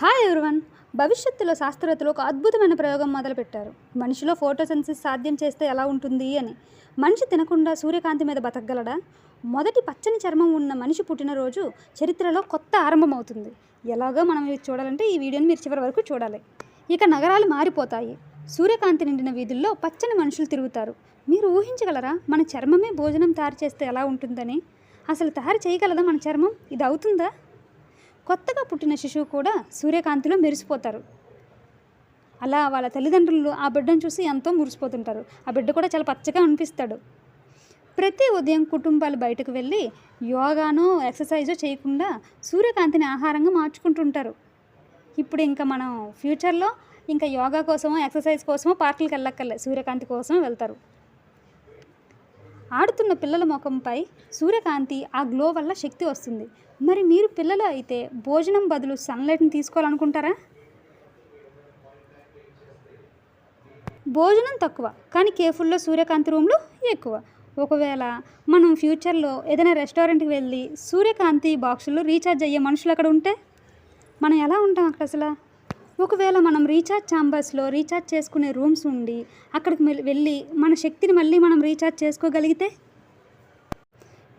Hi everyone భవిష్యత్తులో శాస్త్రవేత్తలు ఒక అద్భుతమైన ప్రయోగం మొదలుపెట్టారు. మనిషిలో ఫోటోసెన్సిస్ సాధ్యం చేస్తే ఎలా ఉంటుంది అని. మనిషి తినకుండా సూర్యకాంతి మీద బతకగలడా? మొదటి పచ్చని చర్మం ఉన్న మనిషి పుట్టినరోజు చరిత్రలో కొత్త ఆరంభమవుతుంది. ఎలాగో మనం ఇది చూడాలంటే ఈ వీడియోని మీరు చివరి వరకు చూడాలి. ఇక నగరాలు మారిపోతాయి. సూర్యకాంతి నిండిన వీధుల్లో పచ్చని మనుషులు తిరుగుతారు. మీరు ఊహించగలరా మన చర్మమే భోజనం తయారు చేస్తే ఎలా ఉంటుందని? అసలు తయారు చేయగలదా మన చర్మం? ఇది అవుతుందా? కొత్తగా పుట్టిన శిశువు కూడా సూర్యకాంతిలో మెరిసిపోతారు. అలా వాళ్ళ తల్లిదండ్రులు ఆ బిడ్డను చూసి ఎంతో మురిసిపోతుంటారు. ఆ బిడ్డ కూడా చాలా పచ్చగా అనిపిస్తాడు. ప్రతి ఉదయం కుటుంబాలు బయటకు వెళ్ళి యోగానో ఎక్సర్సైజో చేయకుండా సూర్యకాంతిని ఆహారంగా మార్చుకుంటుంటారు. ఇప్పుడు ఇంకా మనం ఫ్యూచర్లో ఇంకా యోగా కోసమో ఎక్సర్సైజ్ కోసమో పార్కులకు వెళ్ళక్కర్లే. సూర్యకాంతి కోసమే వెళ్తారు. ఆడుతున్న పిల్లల ముఖంపై సూర్యకాంతి ఆ గ్లో వల్ల శక్తి వస్తుంది. మరి మీరు పిల్లలు అయితే భోజనం బదులు సన్లైట్ని తీసుకోవాలనుకుంటారా? భోజనం తక్కువ కానీ కేఫుల్లో సూర్యకాంతి రూమ్లు ఎక్కువ. ఒకవేళ మనం ఫ్యూచర్లో ఏదైనా రెస్టారెంట్కి వెళ్ళి సూర్యకాంతి బాక్సుల్లో రీఛార్జ్ అయ్యే మనుషులు అక్కడ ఉంటే? మనం ఎలా ఉంటాం అక్కడ అసలు? ఒకవేళ మనం రీఛార్జ్ ఛాంబర్స్లో రీఛార్జ్ చేసుకునే రూమ్స్ ఉండి అక్కడికి వెళ్ళి మన శక్తిని మళ్ళీ మనం రీఛార్జ్ చేసుకోగలిగితే?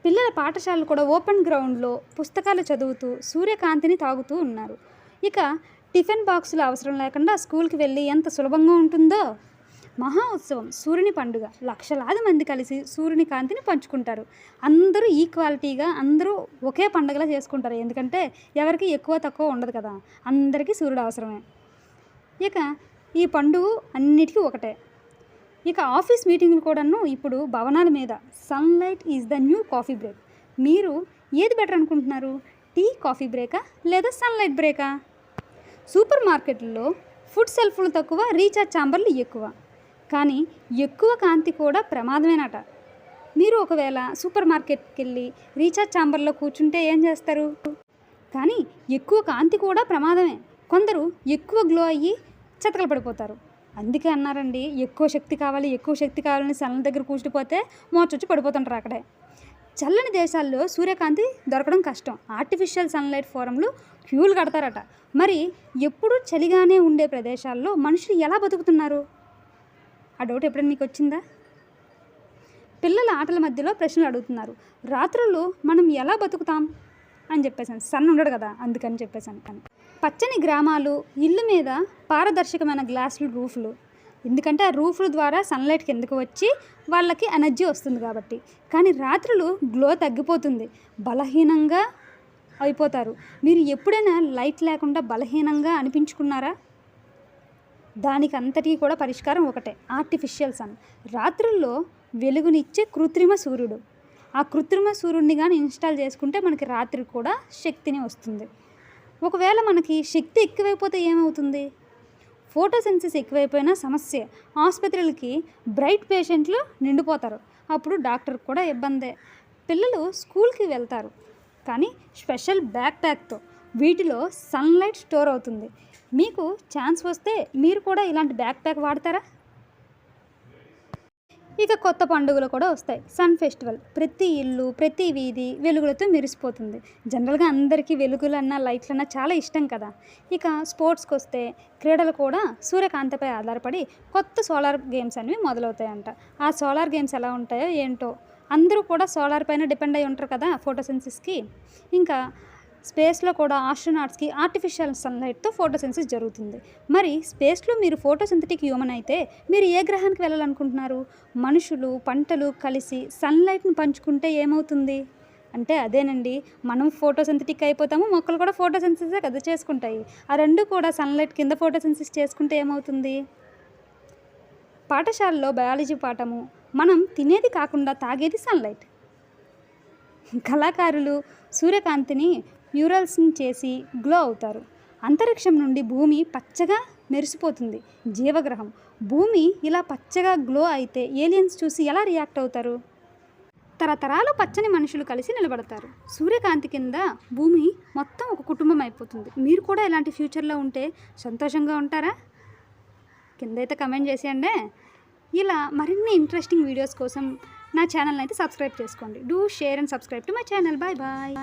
పిల్లల పాఠశాలలు కూడా ఓపెన్ గ్రౌండ్లో పుస్తకాలు చదువుతూ సూర్యకాంతిని తాగుతూ ఉన్నారు. ఇక టిఫిన్ బాక్సులు అవసరం లేకుండా స్కూల్కి వెళ్ళి ఎంత సులభంగా ఉంటుందో మహా ఉత్సవం సూర్యుని పండుగ. లక్షలాది మంది కలిసి సూర్యుని కాంతిని పంచుకుంటారు. అందరూ ఈక్వాలిటీగా అందరూ ఒకే పండుగలా చేసుకుంటారు. ఎందుకంటే ఎవరికి ఎక్కువ తక్కువ ఉండదు కదా. అందరికీ సూర్యుడు అవసరమే. ఇక ఈ పండుగ అన్నిటికీ ఒకటే. ఇక ఆఫీస్ మీటింగ్లు కూడాను ఇప్పుడు భవనాల మీద. Sunlight is the new coffee break. మీరు ఏది బెటర్ అనుకుంటున్నారు? టీ కాఫీ బ్రేకా లేదా సన్లైట్ బ్రేకా? సూపర్ మార్కెట్లలో ఫుడ్ సెల్ఫ్లు తక్కువ రీఛార్జ్ ఛాంబర్లు ఎక్కువ. కానీ ఎక్కువ కాంతి కూడా ప్రమాదమేనట. మీరు ఒకవేళ సూపర్ మార్కెట్కి వెళ్ళి రీఛార్జ్ ఛాంబర్లో కూర్చుంటే ఏం చేస్తారు? కానీ ఎక్కువ కాంతి కూడా ప్రమాదమే. కొందరు ఎక్కువ గ్లో అయ్యి చెతకలు పడిపోతారు. అందుకే అన్నారండి ఎక్కువ శక్తి కావాలి ఎక్కువ శక్తి కావాలని సన్ దగ్గర కూర్చుపోతే మోచొచ్చి పడిపోతుంటారు అక్కడే. చల్లని దేశాల్లో సూర్యకాంతి దొరకడం కష్టం. ఆర్టిఫిషియల్ సన్లైట్ ఫోరంలు క్యూలు కడతారట. మరి ఎప్పుడూ చలిగానే ఉండే ప్రదేశాల్లో మనుషులు ఎలా బతుకుతున్నారు? ఆ డౌట్ ఎప్పుడైనా మీకు వచ్చిందా? పిల్లల ఆటల మధ్యలో ప్రశ్నలు అడుగుతున్నారు. రాత్రులు మనం ఎలా బతుకుతాం? అని చెప్పేసాను సన్ ఉండడు కదా అందుకని చెప్పేసాను కానీ పచ్చని గ్రామాలు ఇల్లు మీద పారదర్శకమైన గ్లాసులు రూఫ్లు. ఎందుకంటే ఆ రూఫ్ల ద్వారా సన్లైట్ కిందకు వచ్చి వాళ్ళకి ఎనర్జీ వస్తుంది కాబట్టి. కానీ రాత్రులు గ్లో తగ్గిపోతుంది. బలహీనంగా అయిపోతారు. మీరు ఎప్పుడైనా లైట్ లేకుండా బలహీనంగా అనిపించుకున్నారా? దానికి అంతటికీ కూడా పరిష్కారం ఒకటే ఆర్టిఫిషియల్ సన్ రాత్రుల్లో వెలుగునిచ్చే కృత్రిమ సూర్యుడు. ఆ కృత్రిమ సూర్యుడిని కానీ ఇన్స్టాల్ చేసుకుంటే మనకి రాత్రి కూడా శక్తిని వస్తుంది. ఒకవేళ మనకి శక్తి ఎక్కువైపోతే ఏమవుతుంది? ఫోటోసెన్సిస్ ఎక్కువైపోయినా సమస్య. ఆసుపత్రులకి బ్రైట్ పేషెంట్లు నిండిపోతారు. అప్పుడు డాక్టర్ కూడా ఇబ్బందే. పిల్లలు స్కూల్కి వెళ్తారు. కానీ స్పెషల్ బ్యాక్ ప్యాక్తో వీటిలో సన్లైట్ స్టోర్ అవుతుంది. మీకు ఛాన్స్ వస్తే మీరు కూడా ఇలాంటి బ్యాక్ ప్యాక్ వాడతారా? ఇక కొత్త పండుగలు కూడా వస్తాయి. సన్ ఫెస్టివల్ ప్రతి ఇల్లు ప్రతి వీధి వెలుగులతో మెరిసిపోతుంది. జనరల్గా అందరికీ వెలుగులన్నా లైట్లన్నా చాలా ఇష్టం కదా. ఇక స్పోర్ట్స్కి వస్తే క్రీడలు కూడా సూర్యకాంతిపై ఆధారపడి కొత్త సోలార్ గేమ్స్ అనేవి మొదలవుతాయంట. ఆ సోలార్ గేమ్స్ ఎలా ఉంటాయో ఏంటో అందరూ కూడా సోలార్ పైన డిపెండ్ అయి ఉంటారు కదా ఫోటోసెన్సిస్కి ఇంకా స్పేస్లో కూడా ఆస్ట్రోనాట్స్కి ఆర్టిఫిషియల్ సన్లైట్తో ఫోటోసెన్సిస్ జరుగుతుంది. మరి స్పేస్లో మీరు ఫోటోసింథటిక్ హ్యూమన్ అయితే మీరు ఏ గ్రహానికి వెళ్ళాలనుకుంటున్నారు? మనుషులు పంటలు కలిసి సన్లైట్ని పంచుకుంటే ఏమవుతుంది? అంటే అదేనండి మనం ఫోటోసింథటిక్ అయిపోతాము మొక్కలు కూడా ఫోటోసెన్సిసే కదా చేసుకుంటాయి. ఆ రెండు కూడా సన్లైట్ కింద ఫోటోసెన్సిస్ చేసుకుంటే ఏమవుతుంది? పాఠశాలలో బయాలజీ పాఠము మనం తినేది కాకుండా తాగేది సన్లైట్. కళాకారులు సూర్యకాంతిని మ్యూరల్స్ని చేసి గ్లో అవుతారు. అంతరిక్షం నుండి భూమి పచ్చగా మెరిసిపోతుంది. జీవగ్రహం. భూమి ఇలా పచ్చగా గ్లో అయితే ఏలియన్స్ చూసి ఎలా రియాక్ట్ అవుతారు? తరతరాలు పచ్చని మనుషులు కలిసి నిలబడతారు. సూర్యకాంతి కింద భూమి మొత్తం ఒక కుటుంబం అయిపోతుంది. మీరు కూడా ఇలాంటి ఫ్యూచర్లో ఉంటే సంతోషంగా ఉంటారా? కింద అయితే కమెంట్ చేసేయండి. ఇలా మరిన్ని ఇంట్రెస్టింగ్ వీడియోస్ కోసం నా ఛానల్ని అయితే సబ్స్క్రైబ్ చేసుకోండి. Do share and subscribe to my channel. Bye bye.